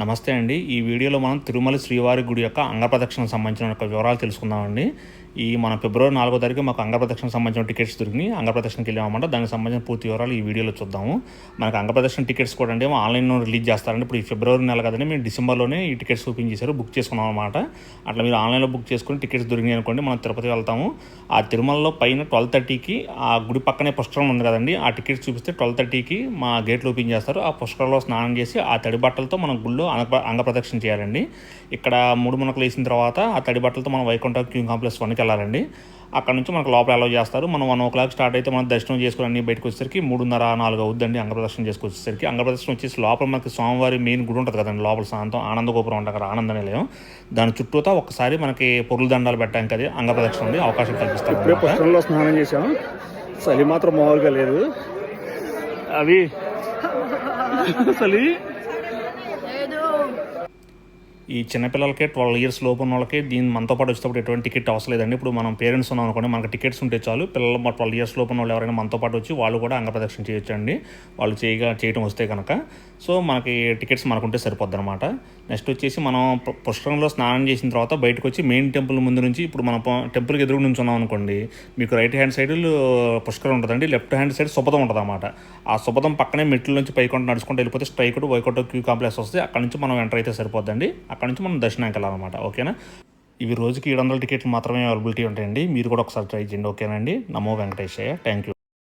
నమస్తే అండి. ఈ వీడియోలో మనం తిరుమల శ్రీవారి గుడి యొక్క అంగప్రదక్షిణకు సంబంధించిన యొక్క వివరాలు తెలుసుకుందామండి. ఈ మన ఫిబ్రవరి నాలుగో తారీఖు మాకు అంగప్రదక్షిణకు సంబంధించిన టికెట్స్ దొరికినాయి. అంగప్రదక్షిణకి వెళ్ళామన్నమాట. దానికి సంబంధించిన పూర్తి వివరాలు ఈ వీడియోలో చూద్దాము. మనకు అంగప్రదక్షిణ టికెట్స్ కూడా అంటే ఆన్లైన్లో రిలీజ్ చేస్తారంటే ఇప్పుడు ఈ ఫిబ్రవరి నెల కదండి మేము డిసెంబర్లోనే ఈ టికెట్స్ ఓపెన్ చేశారు బుక్ చేసుకున్నాం అనమాట అట్లా మీరు ఆన్లైన్లో బుక్ చేసుకుని టికెట్స్ దొరికినాయి అనుకోండి మనం తిరుపతి వెళ్తాము. ఆ తిరుమలలో పైన ట్వెల్వ్ థర్టీకి ఆ గుడి పక్కనే పుష్కరం ఉంది కదండి ఆ టికెట్స్ చూపిస్తే ట్వెల్వ్ థర్టీకి మా గేట్లు ఓపెన్ చేస్తారు. ఆ పుష్కరంలో స్నానం చేసి ఆ తడి బట్టలతో మనం గుళ్ళో అంగ అంగప్రదక్షిణ చేయాలండి. ఇక్కడ మూడు మునకలు వేసిన తర్వాత ఆ తడి బట్టలతో మనం వైకుంఠ క్యూ కాంప్లెక్స్ వన్కి వెళ్ళాలండి అక్కడ నుంచి మనకు లోపల అలౌ చేస్తారు. మనం వన్ ఓ క్లాక్ స్టార్ట్ అయితే మనం దర్శనం చేసుకుని అన్ని బయటకు వచ్చేసరికి మూడున్నర నాలుగు అవుద్దండి అంగప్రదర్శనం చేసుకొచ్చేసరికి. అంగప్రదర్శనం వచ్చేసి లోపల మనకి స్వామివారి మెయిన్ గుడి ఉంటుంది కదండి లోపల సాంతం ఆనంద గోపురం ఉంటుంది అక్కడ ఆనంద నిలయం. దాని చుట్టూతా ఒకసారి మనకి పొరుల దండాలు పెట్టడానికి అది అంగప్రదక్షిణ ఉంది అవకాశం ఇప్పుడే. పుష్కరంలో స్నానం చేసాం చలి మాత్రం మామూలుగా లేదు. అవి చలి ఈ చిన్నపిల్లలకి ట్వెల్వ్ ఇయర్స్ లోపు ఉన్న వాళ్ళకి దీని మనతో పాటు వచ్చేటప్పుడు ఎటువంటి టికెట్ అవసరం లేదండి. ఇప్పుడు మనం పేరెంట్స్ ఉన్నాం అనుకోండి మనకు టికెట్స్ ఉంటే చాలు. పిల్లలు మా ట్వెల్వ్ ఇయర్స్ లోపు ఉన్న వాళ్ళు ఎవరైనా మనతో పాటు వచ్చి వాళ్ళు కూడా అంగప్రదక్షిణ చేయొచ్చండి. వాళ్ళు చేయగా చేయటం వస్తే కనుక. సో మనకి టికెట్స్ మనకు ఉంటే సరిపోద్ది అనమాట నెక్స్ట్ వచ్చేసి మనం పుష్కరంలో స్నానం చేసిన తర్వాత బయటకు వచ్చి మెయిన్ టెంపుల్ ముందు నుంచి ఇప్పుడు మనం టెంపుల్కి ఎదురు నుంచి ఉన్నాం అనుకోండి మీకు రైట్ హ్యాండ్ సైడ్ పుష్కరం ఉంటుందండి. లెఫ్ట్ హ్యాండ్ సైడ్ సుపదం ఉంటుంది అనమాట ఆ సుపదం పక్కనే మెట్ల నుంచి పైకొండ నడుచుకుంటూ వెళ్ళిపోతే స్ట్రైక్ వైకుంఠ క్యూ కాంప్లెక్స్ వస్తే అక్కడ నుంచి మనం ఎంటర్ అయితే సరిపోద్దండి. అక్కడ నుంచి మనం దర్శనానికి వెళ్ళాలన్నమాట ఓకేనా? ఇవి రోజుకి ఏడు వందల టికెట్లు మాత్రమే అవైలబిలిటీ ఉంటాయండి. మీరు కూడా ఒకసారి ట్రై చేయండి ఓకేనండి నమో వెంకటేశయ్య. Thank you